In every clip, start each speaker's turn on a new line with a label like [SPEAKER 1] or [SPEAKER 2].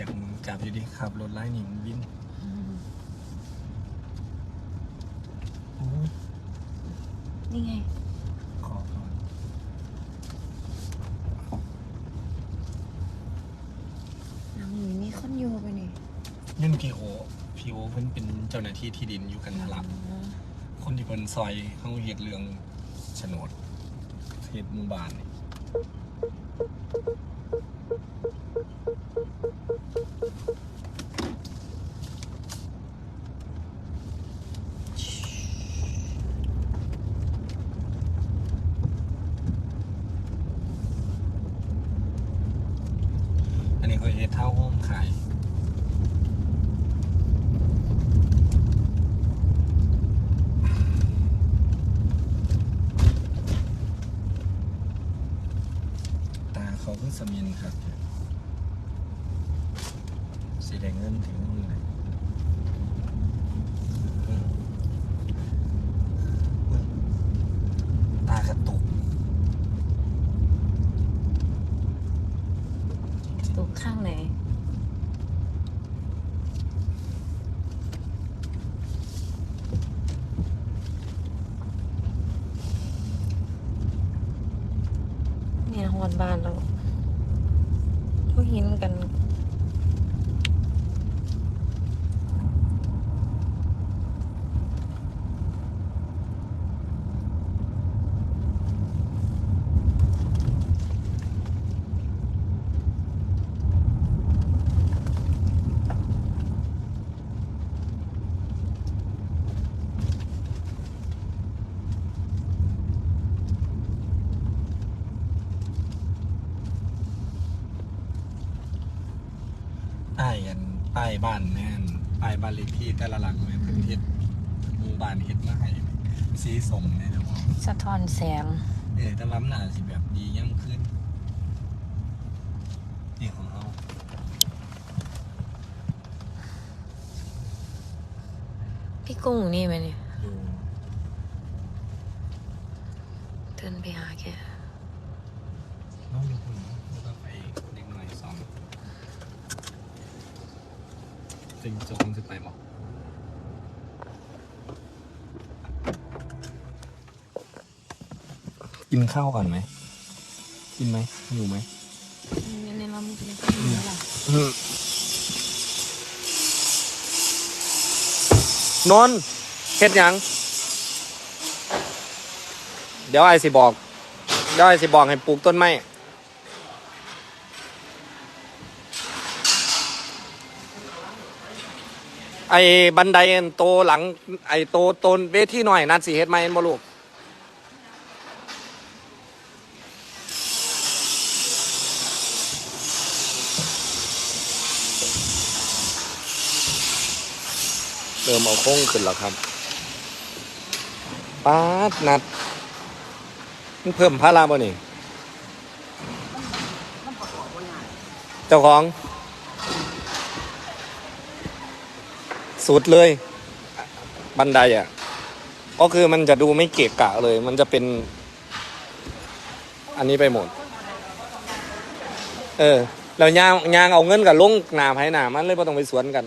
[SPEAKER 1] จากจับอยู่ดิขับรถไล่หนิงวินโอ้ย
[SPEAKER 2] นี่ไง
[SPEAKER 1] ขอก่อน
[SPEAKER 2] น้ำหนูมีคนอยู่ไปนี่
[SPEAKER 1] ยุ่นพีโอพีโอเพิ่นเป็นเจ้าหน้าที่ที่ดินอยู่กันทะลักคนที่เพิ่นซอยเขาเฮ็ดเรื่องโฉนดเฮ็ดหมู่บ้านนี่อัน Thank you. แดงเงินถึงมือเลยตากระตุก
[SPEAKER 2] ตุกข้างไหนเนี่ยหอนบ้านเราเขาหินกัน
[SPEAKER 1] ป้ายอันป้ายบ้านแน่นป้ายบ้านเลขที่แต่ละหลังเนี่ยเพิ่นเฮ็ดหมู่บ้านเฮ็ดมาให้สีสมเนี่ยนะพ่อ
[SPEAKER 2] สะท้อนแสง
[SPEAKER 1] เออแต่ล้ำหนาสิแบบดีย่ำขึ้นนี่ของเขา
[SPEAKER 2] พี่กุ้งนี่ไหมเนี่ย
[SPEAKER 1] อยู่
[SPEAKER 2] เดินไปหาแก
[SPEAKER 1] น้องอยู่คุณแล้วก็ไปเด็กหน่อยสอง จริงจะคงจะไปบอกกินข้าวก่อนไหม กินไหมอยู่ไหม
[SPEAKER 2] นี่ในเราไม่เป็นข้าวแล้วล่ะ
[SPEAKER 1] นนท์เฮ็ดหยัง เดี๋ยวไอ้สิบอก เดี๋ยวไอ้สิบอกให้ปลูกต้นไม้ ไอ้บันไดอันโตหลัง ไอ้โตโตนเวทีหน่อยนัดสิเฮ็ดไหมเห็นบ่ลูกเริ่มเอาโค้งขึ้นแล้วครับป๊าดนัดมันเพิ่มพาราบ่นี่ เจ้าของ สุดเลย บันไดอะ ก็คือมันจะดูไม่เกะกะเลย มันจะเป็น อันนี้ไปหมด เออแล้วยางยางเอาเงินกับลงหนาไผหนามันเลยไ่ต้องไปสวนกัน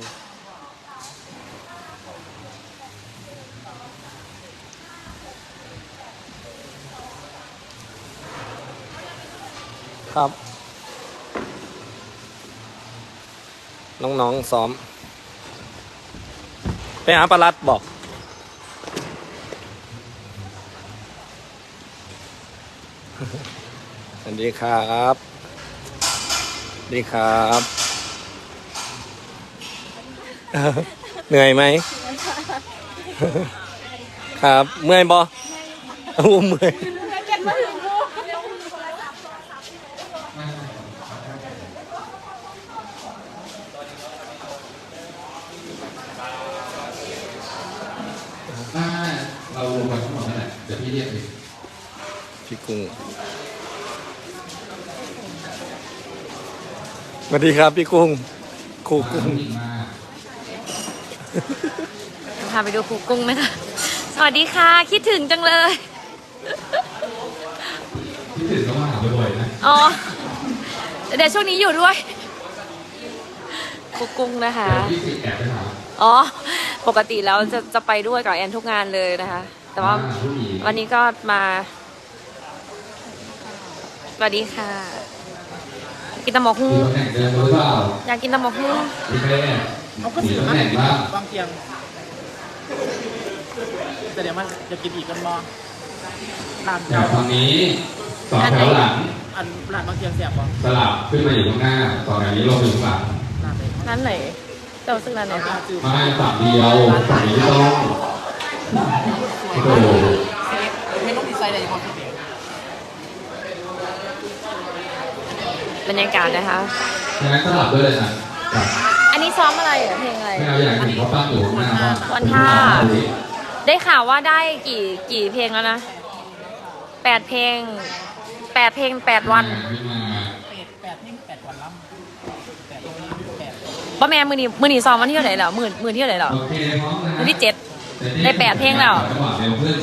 [SPEAKER 1] ครับ น้องๆซ้อม ไปหาปลารัดบอก สวัสดีครับ สวัสดีครับ เหนื่อยไหม ครับ เมื่อยบอโอ้เมื่อย
[SPEAKER 3] ถ้าเรารวมกันทั้งหม ดนั่นแหละเดี๋ยวพี่เรียกเอง
[SPEAKER 1] พี่กุ้งสวัสดีครับพี่กุ้งครูกุ้ง
[SPEAKER 3] อีกมา
[SPEAKER 2] พาไปดูครูกุ้งไหมคะ สวัสดีค่ะ คิดถึงจังเลย
[SPEAKER 3] พี่ถึงก็มาหาบ่อยๆนะ
[SPEAKER 2] อ๋อ เดี๋ยวช่วงนี้อยู่ด้วยกุ๊กกุ้งนะคะ
[SPEAKER 3] เดี๋ยวพี่สิแอบไปหา
[SPEAKER 2] อ๋อ ปกติแล้วจะจะไปด้วยกับแอนทุกงานเลยนะคะ แต่ว่า
[SPEAKER 3] อ่ผู้หญิง
[SPEAKER 2] วันนี้ก็มาสวัสดีค่ะ กินตำหมก
[SPEAKER 3] มี
[SPEAKER 2] ฮู้
[SPEAKER 3] ตำแหน่งเดิมหรือเปล่า
[SPEAKER 2] อยากกินตำหมกฮู้
[SPEAKER 3] พี่เป้มีตำแหน่งบ้าง
[SPEAKER 4] บางเพียงแต่เดี๋ยวมันจะกินอีกกันบ่ร้าน
[SPEAKER 3] แถวฝั่งนี้สองแถวหลัง
[SPEAKER 4] อันร้านบางเพียงเสียบบ่
[SPEAKER 3] สลับขึ้นมาอยู่ข้างหน้าสองแถวนี้ลงไปอยู่ข้างหลัง
[SPEAKER 4] ร้านไหน
[SPEAKER 2] ร้านไหนเจ้าซึ่งร้านไหน
[SPEAKER 4] ร้านจืด
[SPEAKER 3] ไม่ฝั่งเดียวฝั่งนี้ต้อง โอ้โห
[SPEAKER 4] ไม่ต้องดีไซน์อะไรพอคิดเอง
[SPEAKER 2] บรรยากาศนะคะ
[SPEAKER 3] ฉะนั้นสลับด้วยเลยนะกับ
[SPEAKER 2] อันนี้ซ้อมอะไรเหรอเพลงอะไร
[SPEAKER 3] ไม่เอาอย่างอื่นเขาตั้งอยู่ข้างหน้าว่า
[SPEAKER 2] วันท่า ได้ข่าวว่าได้กี่กี่เพลงแล้วนะแปดเพลงแปดเพลงแปดวัน
[SPEAKER 3] ขึ้นมา
[SPEAKER 4] แปดแปดนี่แปดวันล้ำแปดแปด
[SPEAKER 2] ป้าแม่มือนี้มือนี้ซ้อมวันที่เท่าไหร่แล้วมือมือที่เท่าไหร่แล้ว
[SPEAKER 3] โอเคพร้อมนะ
[SPEAKER 2] วันที่เจ็ด ได้แปดเพลงแล้ว
[SPEAKER 3] จังหวะเร็วขึ้น